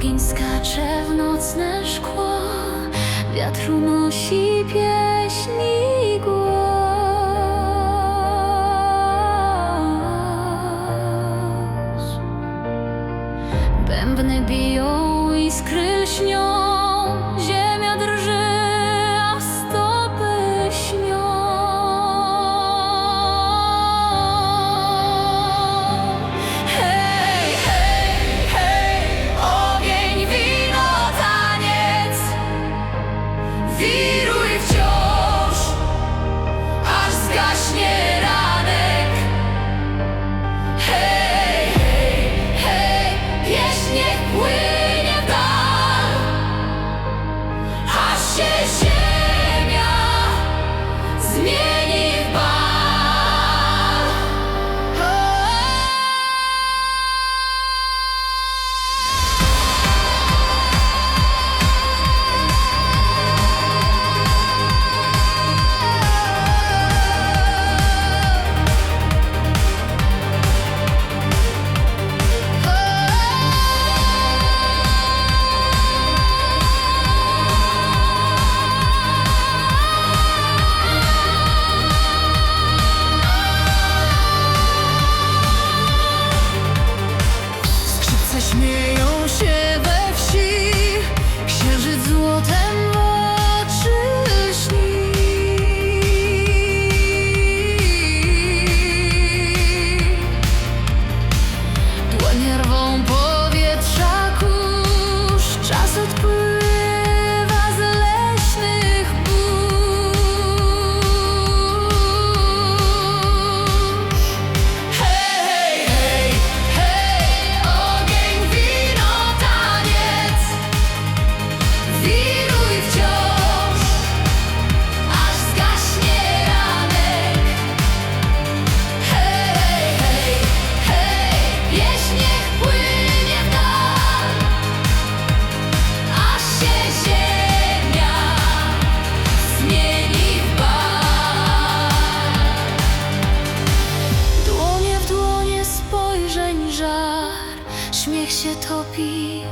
Ogień skacze w nocne szkło, wiatr unosi pieśni głos. Bębny biją i skry lśnią, śmieje Śmiech się topi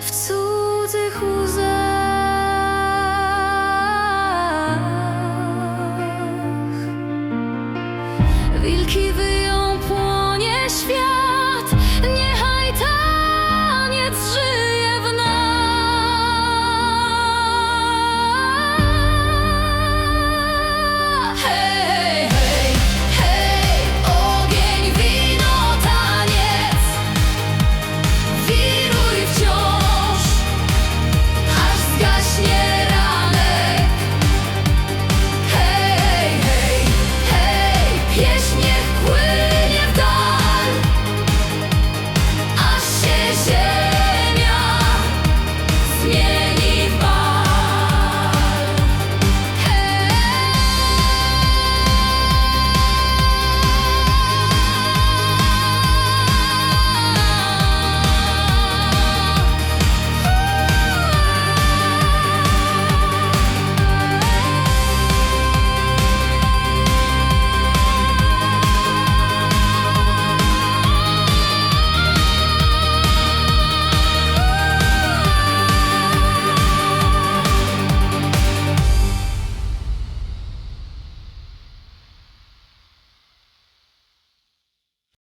w cudzych łzach.